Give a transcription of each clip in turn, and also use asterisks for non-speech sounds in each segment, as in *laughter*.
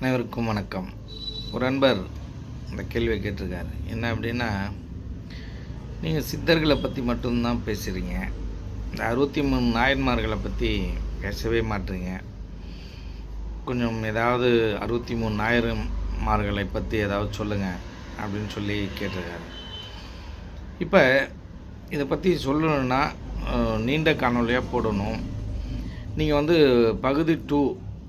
அனைவருக்கும் வணக்கம். ஒரு அன்பர் இந்த கேள்வியை கேட்டிருக்காரு. என்ன அப்படின்னா நீங்கள் சித்தர்களை பற்றி மட்டும்தான் பேசுகிறீங்க இந்த அறுபத்தி மூணு நாயன்மார்களை பற்றி பேசவே மாட்டீங்க. கொஞ்சம் ஏதாவது அறுபத்தி மூணு நாயன்மார்களை பற்றி ஏதாவது சொல்லுங்கள் அப்படின்னு சொல்லி கேட்டிருக்காரு. இப்போ இதை பற்றி சொல்லணுன்னா நீண்ட காணொலியாக போடணும். நீங்கள் வந்து பகுதி டூ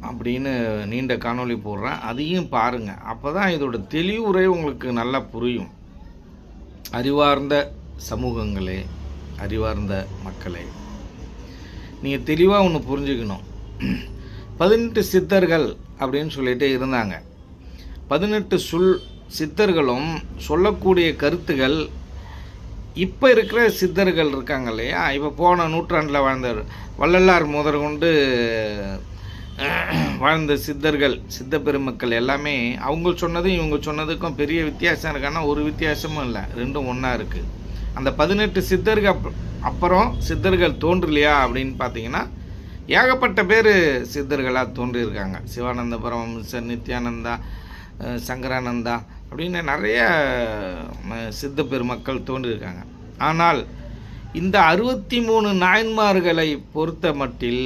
அப்படின்னு நீண்ட காணொளி போடுறேன். அதையும் பாருங்கள் அப்போ தான் இதோட தெளிவுரை உங்களுக்கு நல்லா புரியும். அறிவார்ந்த சமூகங்களே அறிவார்ந்த மக்களே நீங்கள் தெளிவாக ஒன்று புரிஞ்சுக்கணும். பதினெட்டு சித்தர்கள் அப்படின்னு சொல்லிட்டு இருந்தாங்க. பதினெட்டு சொல் சித்தர்களும் சொல்லக்கூடிய கருத்துகள் இப்போ இருக்கிற சித்தர்கள் இருக்காங்க இல்லையா? இப்போ போன நூற்றாண்டில் வாழ்ந்தவர் வள்ளலார் முதற்கொண்டு *clears throat* வாழ்ந்த சித்தர்கள் சித்த பெருமக்கள் எல்லாமே அவங்க சொன்னதும் இவங்க சொன்னதுக்கும் பெரிய வித்தியாசம் இருக்கான்னா ஒரு வித்தியாசமும் இல்லை. ரெண்டும் ஒன்றா இருக்குது அந்த பதினெட்டு சித்தர்கள் அப் அப்புறம் சித்தர்கள் தோன்றலையா அப்படின்னு பார்த்தீங்கன்னா ஏகப்பட்ட பேர் சித்தர்களாக தோன்றியிருக்காங்க. சிவானந்த பரமஹம்சர் நித்யானந்தா சங்கரானந்தா அப்படின்னு நிறைய சித்த பெருமக்கள் தோன்றியிருக்காங்க. ஆனால் இந்த அறுபத்தி மூணு நாயன்மார்களை பொறுத்த மட்டில்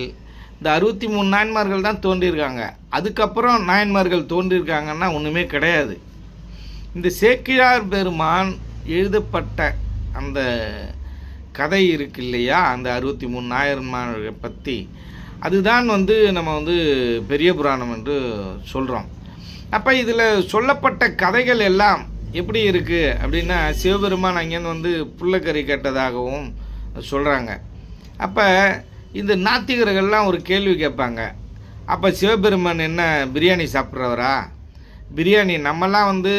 இந்த அறுபத்தி மூணு நாயன்மார்கள் தான் தோன்றியிருக்காங்க. அதுக்கப்புறம் நாயன்மார்கள் தோன்றியிருக்காங்கன்னா ஒன்றுமே கிடையாது. இந்த சேக்கிழார் பெருமான் எழுதப்பட்ட அந்த கதை இருக்கு இல்லையா? அந்த அறுபத்தி மூணு நாயன்மார்களை பற்றி அதுதான் வந்து நம்ம வந்து பெரிய புராணம் என்று சொல்கிறோம் அப்போ இதில் சொல்லப்பட்ட கதைகள் எல்லாம் எப்படி இருக்குது அப்படின்னா சிவபெருமான் அங்கேருந்து வந்து புள்ளக்கறி கேட்டதாகவும் சொல்கிறாங்க அப்போ இந்த நாத்திகர்கள்லாம் ஒரு கேள்வி கேட்பாங்க. அப்போ சிவபெருமான் என்ன பிரியாணி சாப்பிட்றவரா? பிரியாணி நம்மலாம் வந்து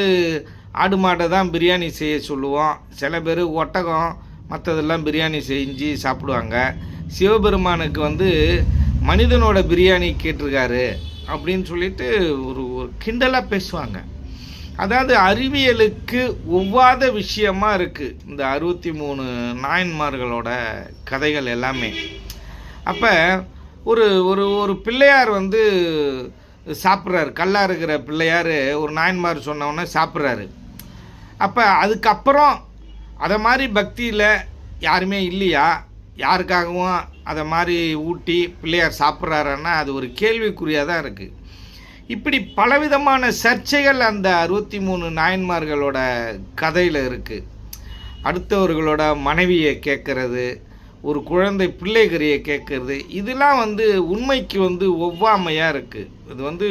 ஆடு மாடை தான் பிரியாணி செய்ய சொல்லுவோம். சில பேர் ஒட்டகம் மற்றதெல்லாம் பிரியாணி செஞ்சு சாப்பிடுவாங்க. சிவபெருமானுக்கு வந்து மனிதனோட பிரியாணி கேட்டிருக்காரு அப்படின்னு சொல்லிட்டு ஒரு ஒரு கிண்டலாக பேசுவாங்க. அதாவது அறிவியலுக்கு ஒவ்வாத விஷயமா இருக்குது இந்த அறுபத்தி மூணு நாயன்மார்களோட கதைகள் எல்லாமே. அப்போ ஒரு ஒரு ஒரு பிள்ளையார் வந்து சாப்பிட்றாரு. கல்லா இருக்கிற பிள்ளையார் ஒரு நாயன்மார் சொன்னவொன்னே சாப்பிட்றாரு. அப்போ அதுக்கப்புறம் அதை மாதிரி பக்தியில் யாருமே இல்லையா? யாருக்காகவும் அதை மாதிரி ஊட்டி பிள்ளையார் சாப்பிட்றாருன்னா அது ஒரு கேள்விக்குறியாக தான் இருக்குது இப்படி பலவிதமான சர்ச்சைகள் அந்த அறுபத்தி மூணு நாயன்மார்களோட கதையில் இருக்குது அடுத்தவர்களோட மனைவியை கேட்குறது ஒரு குழந்தை பிள்ளைகரியை கேட்கறது. இதெல்லாம் வந்து உண்மைக்கு வந்து ஒவ்வாமையாக இருக்குது இது வந்து